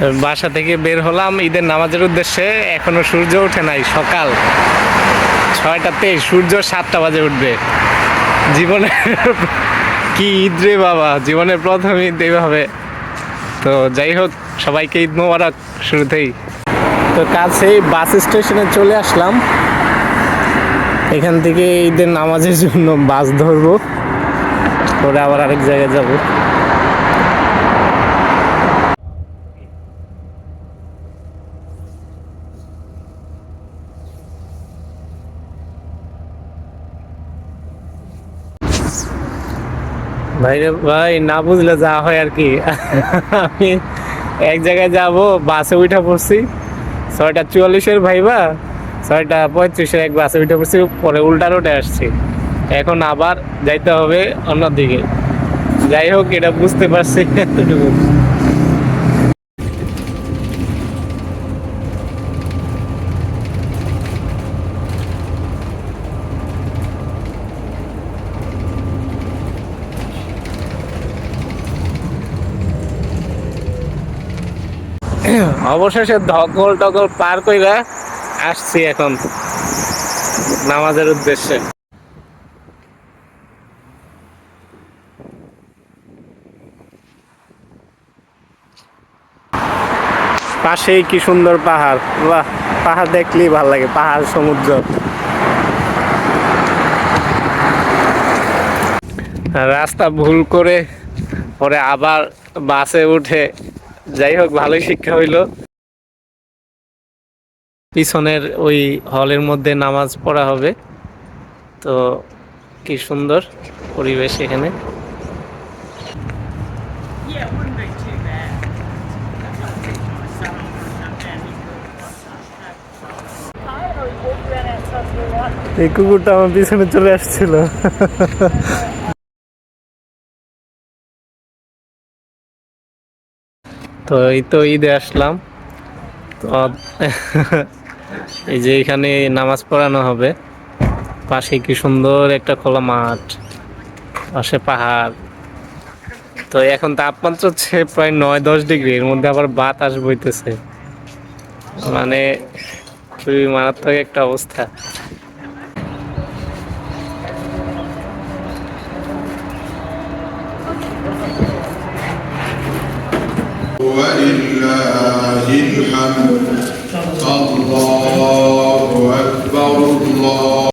বাসা থেকে বের হলাম ঈদের নামাজের উদ্দেশ্যে। এখনও সূর্য ওঠে নাই, সকাল ছয়টাতে সূর্য সাতটা বাজে উঠবে। জীবনে কি ঈদ রে বাবা, জীবনের প্রথম ঈদ এইভাবে। তো যাই হোক, সবাইকে ঈদ মোবারক শুরুতেই। তো কাছেই বাস স্টেশনে চলে আসলাম। এখান থেকে ঈদের নামাজের জন্য বাস ধরবো। পরে আবার আরেক জায়গায় যাব। ভাই ভাই, না বুঝলে যা হয় আর কি। আমি এক জায়গায় যাব, বাসে উঠা পড়ছি। ছয়টা চুয়াল্লিশের ভাইবা, ছয়টা পঁয়ত্রিশের এক বাসে উঠে পড়ছি, পরে উল্টা রোডে আসছি। এখন আবার যাইতে হবে অন্যদিকে। যাই হোক, এটা বুঝতে পারছি। এতটুকু অবশেষে ধকল টকল পার কইরা আসছি এখন নামাজের উদ্দেশ্যে। পাশেই কি সুন্দর পাহাড়। বাহ, পাহাড় দেখলেই ভালো লাগে, পাহাড়, সমুদ্র। রাস্তা ভুল করে পরে আবার বাসে উঠে যাই হোক, ভালোই শিক্ষা হইল। পিছনের ওই হলের মধ্যে নামাজ পড়া হবে। তো কি সুন্দর পরিবেশ এখানে. এই কুকুরটা আমার পিছনে চলে আসছিল। তো এই তো ঈদে আসলাম। তো এই যে এখানে নামাজ পড়ানো হবে। পাশে কি সুন্দর একটা খোলা মাঠ পাশে পাহাড়। তো এখন তাপমাত্রা হচ্ছে প্রায় নয় দশ ডিগ্রি এর মধ্যে আবার বাতাস বইতেছে। মানে খুবই মারাত্মক একটা অবস্থা। ولله الحمد الله أكبر الله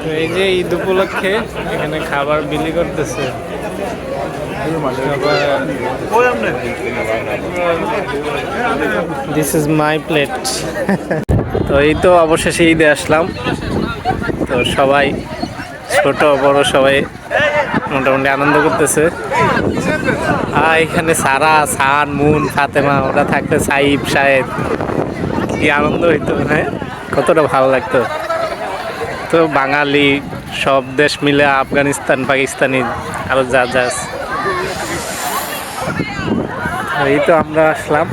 তো এই যে ঈদ উপলক্ষে এখানে খাবার বিলি করতেছে দিস ইজ মাই প্লেট তো এই তো অবশেষে ঈদে আসলাম। তো সবাই, ছোট, বড় সবাই মোটামুটি আনন্দ করতেছে। আর এখানে সারা, সান, মুন, ফাতেমা, ওরা থাকতে সাইব সাহেব কি আনন্দ হইতো হ্যাঁ। কতটা ভালো লাগতো। তো বাঙালি, সব দেশ মিলে আফগানিস্তান, পাকিস্তানি আরও যা যা এই তো আমরা আসলাম।